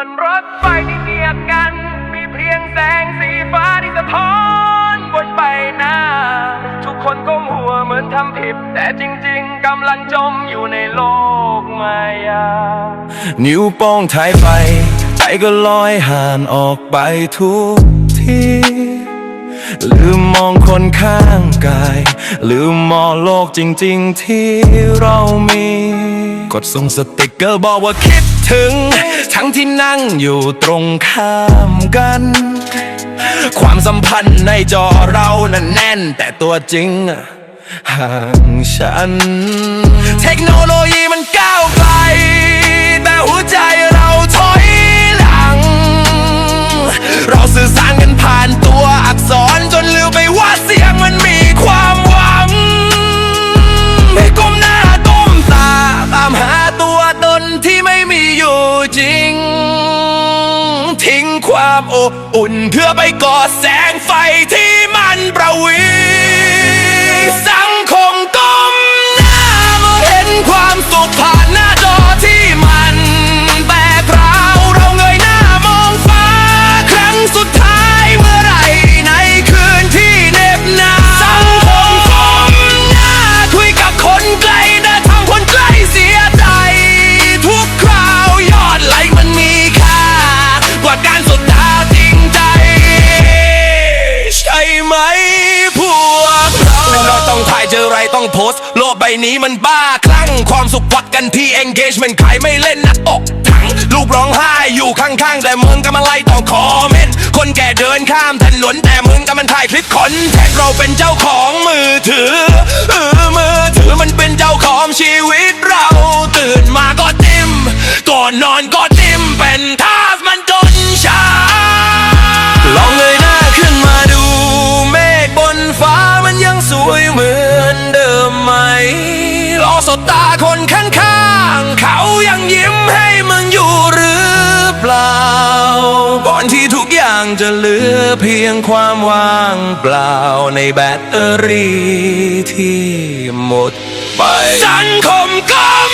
วนรถไฟที่เกียกกัน มีเพียงแสงสีฟ้าที่สะท้อนบนใบหน้า ทุกคนก้มหัวเหมือนทำผิด แต่จริงๆกำลังจมอยู่ในโลกมายา นิ้วโป้งถ่ายไปใจก็ลอยห่านออกไปทุกทีลืมมองคนข้างกาย ลืมมองโลกจริงๆที่เรามี กดส่งสติกเกอร์บอกว่าคิดถึง ที่นั่งอยู่ตรงข้ามกัน ความสัมพันธ์ในจอเรานั้นแน่น แต่ตัวจริงอะห่างฉัน เทคโนโลยีมัน ความอบอุ่นเพื่อไปกอดแสงไฟที่มันประวิสัง เจอไรต้องโพสต์โลกใบนี้มันบ้าคลั่งความสุขวัดกันที่ engagement ใครไม่เล่นนะอกถังลูกร้องไห้อยู่ข้างๆ แต่มึงก็มาไล่ต่อคอมเมนต์คนแก่เดินข้ามถนนแต่มึงก็มันถ่ายคลิปคอนแทคเราเป็นเจ้าของมือถือเออมือถือ บตาคนข้างๆ เขายังยิ้มให้มึงอยู่หรือเปล่า ก่อนที่ทุกอย่างจะเหลือเพียงความว่างเปล่าในแบตเตอรี่ที่หมดไปสังคมก้ม